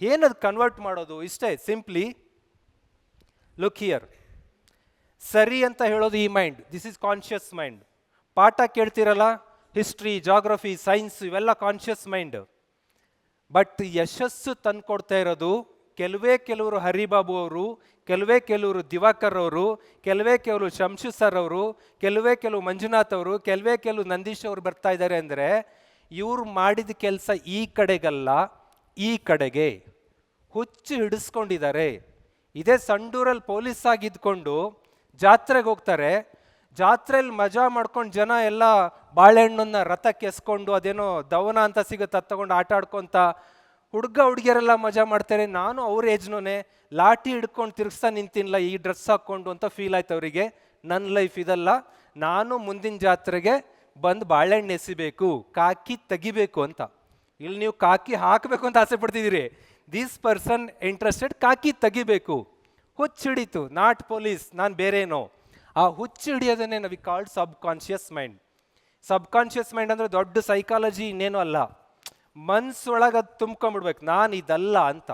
ಏನದು ಕನ್ವರ್ಟ್ ಮಾಡೋದು? ಇಷ್ಟೇ ಸಿಂಪ್ಲಿ ಲುಕ್ ಹಿಯರ್ ಸರಿ ಅಂತ ಹೇಳೋದು ಈ mind this is conscious mind ಪಾಠ ಕೇಳ್ತಿರಲ್ಲ? ಹಿಸ್ಟ್ರಿ ಜಾಗ್ರಫಿ ಸೈನ್ಸ್ ಇವೆಲ್ಲ ಕಾನ್ಷಿಯಸ್ ಮೈಂಡ್ ಬಟ್ ಯಶಸ್ಸು ತಂದ್ಕೊಡ್ತಾ ಇರೋದು ಕೆಲವೇ ಕೆಲವರು ಹರಿಬಾಬು ಅವರು, ಕೆಲವೇ ಕೆಲವರು ದಿವಾಕರ್ ಅವರು, ಕೆಲವೇ ಕೆಲವರು ಶಂಶು ಸರ್ ಅವರು, ಕೆಲವೇ ಕೆಲವು ಮಂಜುನಾಥ್ ಅವರು, ಕೆಲವೇ ಕೆಲವು ನಂದೀಶ್ ಅವರು ಬರ್ತಾ ಇದ್ದಾರೆ ಅಂದರೆ ಇವ್ರು ಮಾಡಿದ ಕೆಲಸ ಈ ಕಡೆಗಲ್ಲ. ಈ ಕಡೆಗೆ ಹುಚ್ಚು ಹಿಡಿಸ್ಕೊಂಡಿದ್ದಾರೆ. ಇದೇ ಸಂಡೂರಲ್ಲಿ ಪೊಲೀಸ್ ಆಗಿದ್ಕೊಂಡು ಜಾತ್ರೆಗೆ ಹೋಗ್ತಾರೆ. ಜಾತ್ರೆಯಲ್ಲಿ ಮಜಾ ಮಾಡ್ಕೊಂಡು ಜನ ಎಲ್ಲ ಬಾಳೆಹಣ್ಣನ್ನ ರಥಕ್ಕೆ ಎಸ್ಕೊಂಡು ಅದೇನೋ ದವನ ಅಂತ ಸಿಗುತ್ತೆ ಅದು ತಗೊಂಡು ಆಟ ಆಡ್ಕೊಂತ ಹುಡುಗ ಹುಡುಗಿಯರೆಲ್ಲ ಮಜಾ ಮಾಡ್ತಾರೆ. ನಾನು ಅವ್ರ ಏಜ್ನೂ ಲಾಠಿ ಹಿಡ್ಕೊಂಡು ತಿರ್ಗಿಸ್ತಾ ನಿಂತಿಲ್ಲ ಈ ಡ್ರೆಸ್ ಹಾಕ್ಕೊಂಡು ಅಂತ ಫೀಲ್ ಆಯ್ತು ಅವರಿಗೆ. ನನ್ನ ಲೈಫ್ ಇದಲ್ಲ. ನಾನು ಮುಂದಿನ ಜಾತ್ರೆಗೆ ಬಂದು ಬಾಳೆಹಣ್ಣು ಎಸಿಬೇಕು, ಕಾಕಿ ತೆಗಿಬೇಕು ಅಂತ. ಇಲ್ಲಿ ನೀವು ಕಾಕಿ ಹಾಕಬೇಕು ಅಂತ ಆಸೆ ಪಡ್ತಿದ್ದೀರಿ. ದಿಸ್ ಪರ್ಸನ್ ಇಂಟ್ರೆಸ್ಟೆಡ್ ಕಾಕಿ ತೆಗಿಬೇಕು. ಹುಚ್ಚಿಡಿತು. ನಾಟ್ ಪೊಲೀಸ್ ನಾನು ಬೇರೇನೋ. ಆ ಹುಚ್ಚು ಹಿಡಿಯೋದನ್ನೇ ನಾವು called subconscious mind subconscious mind ಅಂದರೆ ದೊಡ್ಡ ಸೈಕಾಲಜಿ ಇನ್ನೇನು ಅಲ್ಲ. ಮನ್ಸೊಳಗೆ ಅದು ತುಂಬ್ಕೊಂಬಿಡ್ಬೇಕು. ನಾನು ಇದಲ್ಲ ಅಂತ.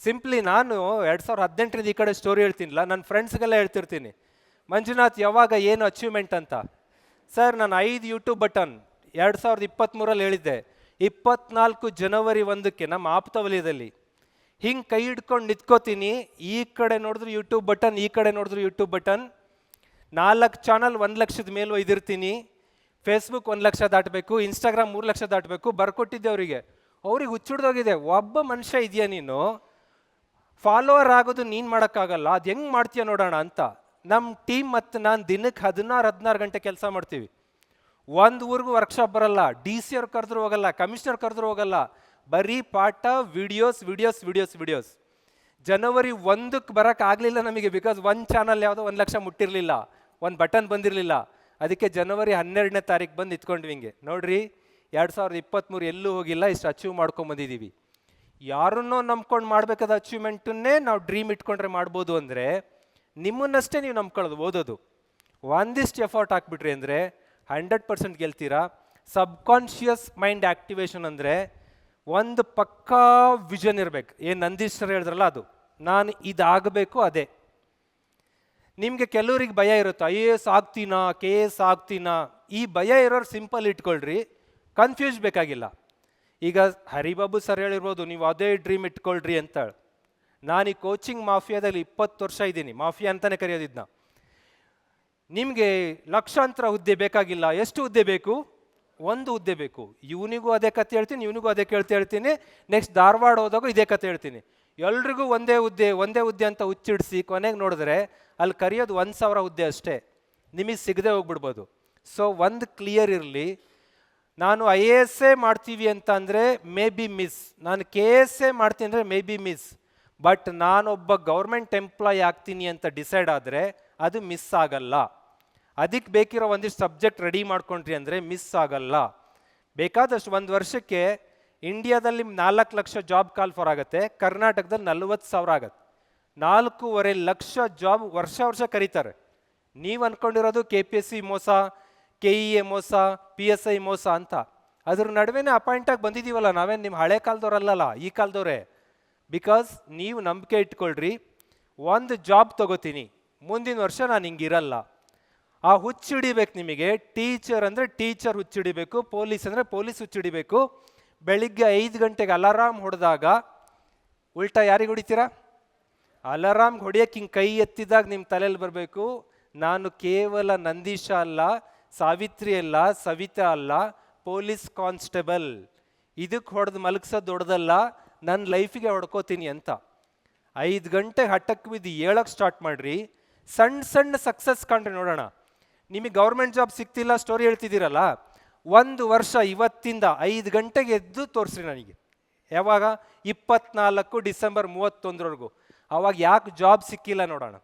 ಸಿಂಪ್ಲಿ ನಾನು ಎರಡು ಸಾವಿರದ ಹದಿನೆಂಟರಿಂದ ಈ ಕಡೆ ಸ್ಟೋರಿ ಹೇಳ್ತೀನಿಲ್ಲ. ನನ್ನ ಫ್ರೆಂಡ್ಸ್ಗೆಲ್ಲ ಹೇಳ್ತಿರ್ತೀನಿ. ಮಂಜುನಾಥ್ ಯಾವಾಗ ಏನು ಅಚೀವ್ಮೆಂಟ್ ಅಂತ? ಸರ್ ನಾನು ಐದು ಯೂಟ್ಯೂಬ್ ಬಟನ್ ಎರಡು ಸಾವಿರದ ಇಪ್ಪತ್ತ್ಮೂರಲ್ಲಿ ಹೇಳಿದ್ದೆ, ಇಪ್ಪತ್ನಾಲ್ಕು ಜನವರಿ ಒಂದಕ್ಕೆ ನಮ್ಮ ಆಪ್ತ ವಲಯದಲ್ಲಿ ಹಿಂಗೆ ಕೈ ಹಿಡ್ಕೊಂಡು ನಿಂತ್ಕೋತೀನಿ, ಈ ಕಡೆ ನೋಡಿದ್ರು ಯೂಟ್ಯೂಬ್ ಬಟನ್ ಈ ಕಡೆ ನೋಡಿದ್ರು ಯೂಟ್ಯೂಬ್ ಬಟನ್ ನಾಲ್ಕು ಚಾನಲ್ ಒಂದು ಲಕ್ಷದ ಮೇಲೆ ಒಯ್ದಿರ್ತೀನಿ ಫೇಸ್ಬುಕ್ ಒಂದು ಲಕ್ಷ ದಾಟಬೇಕು ಇನ್ಸ್ಟಾಗ್ರಾಮ್ ಮೂರು ಲಕ್ಷ ದಾಟಬೇಕು, ಬರ್ಕೊಟ್ಟಿದ್ದೆ ಅವರಿಗೆ. ಅವ್ರಿಗೆ ಹುಚ್ಚಿಡ್ದೋಗಿದೆ, ಒಬ್ಬ ಮನುಷ್ಯ ಇದೆಯಾ ನೀನು? ಫಾಲೋವರ್ ಆಗೋದು ನೀನು ಮಾಡೋಕ್ಕಾಗಲ್ಲ, ಅದು ಹೆಂಗೆ ಮಾಡ್ತೀಯ ನೋಡೋಣ ಅಂತ. ನಮ್ಮ ಟೀಮ್ ಮತ್ತು ನಾನು ದಿನಕ್ಕೆ ಹದಿನಾರು ಹದಿನಾರು ಗಂಟೆ ಕೆಲಸ ಮಾಡ್ತೀವಿ. ಒಂದು ಊರಿಗೂ ವರ್ಕ್ಶಾಪ್ ಬರಲ್ಲ ಡಿ ಸಿ ಅವ್ರು ಕರೆದ್ರು ಹೋಗಲ್ಲ ಕಮಿಷನರ್ ಕರೆದ್ರು ಹೋಗಲ್ಲ, ಬರೀ ಪಾಠ ವಿಡಿಯೋಸ್ ವಿಡಿಯೋಸ್ ವಿಡಿಯೋಸ್ ವಿಡಿಯೋಸ್ ಜನವರಿ ಒಂದಕ್ಕೆ ಬರೋಕ್ಕಾಗಲಿಲ್ಲ ನಮಗೆ ಬಿಕಾಸ್ ಒಂದು ಚಾನಲ್ ಯಾವುದೋ ಒಂದು ಲಕ್ಷ ಮುಟ್ಟಿರಲಿಲ್ಲ, ಒಂದು ಬಟನ್ ಬಂದಿರಲಿಲ್ಲ. ಅದಕ್ಕೆ ಜನವರಿ ಹನ್ನೆರಡನೇ ತಾರೀಕು ಬಂದು ನಿಂತ್ಕೊಂಡ್ವಿ ಹಿಂಗೆ. ನೋಡ್ರಿ, ಎರಡು ಸಾವಿರದ ಇಪ್ಪತ್ತ್ಮೂರು ಎಲ್ಲೂ ಹೋಗಿಲ್ಲ, ಇಷ್ಟು ಅಚೀವ್ ಮಾಡ್ಕೊಂಬಂದಿದ್ದೀವಿ ಯಾರನ್ನೋ ನಂಬ್ಕೊಂಡು ಮಾಡಬೇಕಾದ ಅಚೀವ್ಮೆಂಟನ್ನೇ ನಾವು ಡ್ರೀಮ್ ಇಟ್ಕೊಂಡ್ರೆ ಮಾಡ್ಬೋದು ಅಂದರೆ, ನಿಮ್ಮನ್ನಷ್ಟೇ ನೀವು ನಂಬ್ಕೊಳ್ಳೋದು, ಓದೋದು. ಒಂದಿಷ್ಟು ಎಫರ್ಟ್ ಹಾಕ್ಬಿಟ್ರಿ ಅಂದರೆ ಹಂಡ್ರೆಡ್ ಪರ್ಸೆಂಟ್ ಗೆಲ್ತೀರಾ? ಸಬ್ಕಾನ್ಷಿಯಸ್ ಮೈಂಡ್ ಆ್ಯಕ್ಟಿವೇಶನ್ ಅಂದರೆ ಒಂದು ಪಕ್ಕಾ ವಿಷನ್ ಇರಬೇಕು. ಏನು ನಂದೀಶ್ ಸರ್ ಹೇಳಿದ್ರಲ್ಲ ಅದು. ನಾನು ಇದಾಗಬೇಕು ಅದೇ. ನಿಮಗೆ ಕೆಲವರಿಗೆ ಭಯ ಇರುತ್ತೆ? ಐ ಎ ಎಸ್ ಆಗ್ತೀನಾ? ಕೆ, ಎಸ್ ಆಗ್ತೀನಾ? ಈ ಭಯ ಇರೋರು ಸಿಂಪಲ್ ಇಟ್ಕೊಳ್ರಿ. ಕನ್ಫ್ಯೂಸ್ ಬೇಕಾಗಿಲ್ಲ. ಈಗ ಹರಿಬಾಬು ಸರ್ ಹೇಳಿರ್ಬೋದು, ನೀವು ಅದೇ ಡ್ರೀಮ್ ಇಟ್ಕೊಳ್ರಿ ಅಂತ ನಾನು ಈ ಕೋಚಿಂಗ್ ಮಾಫಿಯಾದಲ್ಲಿ ಇಪ್ಪತ್ತು ವರ್ಷ ಇದ್ದೀನಿ. ಮಾಫಿಯಾ ಅಂತಲೇ ಕರೆಯೋದಿದ್ನ ನಿಮಗೆ ಲಕ್ಷಾಂತರ ಹುದ್ದೆ ಬೇಕಾಗಿಲ್ಲ, ಎಷ್ಟು ಹುದ್ದೆ ಬೇಕು? ಒಂದು ಹುದ್ದೆ ಬೇಕು. ಇವನಿಗೂ ಅದೇ ಕತೆ ಹೇಳ್ತೀನಿ, ಇವನಿಗೂ ಅದೇ ಕೇಳ್ತಾ ಹೇಳ್ತೀನಿ. ನೆಕ್ಸ್ಟ್ ಧಾರವಾಡ ಹೋದಾಗ ಇದೇ ಕತೆ ಹೇಳ್ತೀನಿ. ಎಲ್ರಿಗೂ ಒಂದೇ ಹುದ್ದೆ ಒಂದೇ ಹುದ್ದೆ ಅಂತ ಹುಚ್ಚಿಡಿಸಿ ಕೊನೆಗೆ ನೋಡಿದ್ರೆ ಅಲ್ಲಿ ಕರೆಯೋದು ಒಂದು ಸಾವಿರ ಹುದ್ದೆ ಅಷ್ಟೇ. ನಿಮಗೆ ಸಿಗದೆ ಹೋಗ್ಬಿಡ್ಬೋದು. ಸೊ ಒಂದು ಕ್ಲಿಯರ್ ಇರಲಿ. ನಾನು ಐ ಎ ಎಸ್ ಎ ಮಾಡ್ತೀವಿ ಅಂತ ಅಂದರೆ ಮೇ ಬಿ ಮಿಸ್. ನಾನು ಕೆ ಎಸ್ ಎ ಮಾಡ್ತೀನಿ ಅಂದರೆ ಮೇ ಬಿ ಮಿಸ್. ಬಟ್ ನಾನೊಬ್ಬ ಗೌರ್ಮೆಂಟ್ ಎಂಪ್ಲಾಯ್ ಆಗ್ತೀನಿ ಅಂತ ಡಿಸೈಡ್ ಆದರೆ ಅದು ಮಿಸ್ ಆಗಲ್ಲ. ಅದಕ್ಕೆ ಬೇಕಿರೋ ಒಂದಿಷ್ಟು ಸಬ್ಜೆಕ್ಟ್ ರೆಡಿ ಮಾಡ್ಕೊಂಡ್ರಿ ಅಂದರೆ ಮಿಸ್ ಆಗಲ್ಲ. ಬೇಕಾದಷ್ಟು ಒಂದು ವರ್ಷಕ್ಕೆ ಇಂಡಿಯಾದಲ್ಲಿ ನಾಲ್ಕು ಲಕ್ಷ ಜಾಬ್ ಕಾಲ್ ಫಾರ್ ಆಗುತ್ತೆ, ಕರ್ನಾಟಕದಲ್ಲಿ ನಲ್ವತ್ತು ಸಾವಿರ ಆಗತ್ತೆ. ನಾಲ್ಕೂವರೆ ಲಕ್ಷ ಜಾಬ್ ವರ್ಷ ವರ್ಷ ಕರೀತಾರೆ. ನೀವು ಅಂದ್ಕೊಂಡಿರೋದು ಕೆ ಪಿ ಎಸ್ ಸಿ ಮೋಸ ಕೆ ಇ ಎ ಮೋಸ ಪಿ ಎಸ್ ಐ ಮೋಸ ಅಂತ. ಅದ್ರ ನಡುವೆನೇ ಅಪಾಯಿಂಟಾಗಿ ಬಂದಿದ್ದೀವಲ್ಲ ನಾವೇನು ನಿಮ್ಮ ಹಳೆ ಕಾಲದವ್ರಲ್ಲಲ್ಲ, ಈ ಕಾಲದವ್ರೆ. ಬಿಕಾಸ್ ನೀವು ನಂಬಿಕೆ ಇಟ್ಕೊಳ್ರಿ, ಒಂದು ಜಾಬ್ ತಗೋತೀನಿ, ಮುಂದಿನ ವರ್ಷ ನಾನು ಹಿಂಗಿರಲ್ಲ. ಆ ಹುಚ್ಚಿಡಿಬೇಕು ನಿಮಗೆ. ಟೀಚರ್ ಅಂದರೆ ಟೀಚರ್ ಹುಚ್ಚಿಡಿಬೇಕು, ಪೊಲೀಸ್ ಅಂದರೆ ಪೊಲೀಸ್ ಹುಚ್ಚಿಡಿಬೇಕು. ಬೆಳಿಗ್ಗೆ ಐದು ಗಂಟೆಗೆ ಅಲಾರಾಮ್ ಹೊಡೆದಾಗ ಉಲ್ಟಾ ಯಾರಿಗೆ ಹೊಡಿತೀರಾ? ಅಲಾರಾಮ್ ಹೊಡಿಯೋಕ್ಕೆ ಹಿಂಗೆ ಕೈ ಎತ್ತಿದಾಗ ನಿಮ್ಮ ತಲೆಯಲ್ಲಿ ಬರಬೇಕು. ನಾನು ಕೇವಲ ನಂದೀಶ ಅಲ್ಲ, ಸಾವಿತ್ರಿ ಅಲ್ಲ, ಸವಿತಾ ಅಲ್ಲ, ಪೊಲೀಸ್ ಕಾನ್ಸ್ಟೇಬಲ್. ಇದಕ್ಕೆ ಹೊಡೆದು ಮಲಗಿಸೋದು ದೊಡ್ಡದಲ್ಲ, ನನ್ನ ಲೈಫಿಗೆ ಹೊಡ್ಕೋತೀನಿ ಅಂತ. ಐದು ಗಂಟೆಗೆ ಹಠಕ್ಕೆ ಬಿದ್ದು ಏಳಕ್ಕೆ ಸ್ಟಾರ್ಟ್ ಮಾಡಿರಿ. ಸಣ್ಣ ಸಣ್ಣ ಸಕ್ಸಸ್ ಕಂಡ್ರೆ ನೋಡೋಣ. ನಿಮಗೆ ಗೌರ್ಮೆಂಟ್ ಜಾಬ್ ಸಿಗ್ತಿಲ್ಲ ಸ್ಟೋರಿ ಹೇಳ್ತಿದ್ದೀರಲ್ಲ, ಒಂದು ವರ್ಷ ಇವತ್ತಿಂದ ಐದು ಗಂಟೆಗೆ ಎದ್ದು ತೋರಿಸ್ರಿ ನನಗೆ. ಯಾವಾಗ? ಇಪ್ಪತ್ನಾಲ್ಕು ಡಿಸೆಂಬರ್ ಮೂವತ್ತೊಂದರವರೆಗೂ. ಅವಾಗ ಯಾಕೆ ಜಾಬ್ ಸಿಕ್ಕಿಲ್ಲ ನೋಡೋಣ.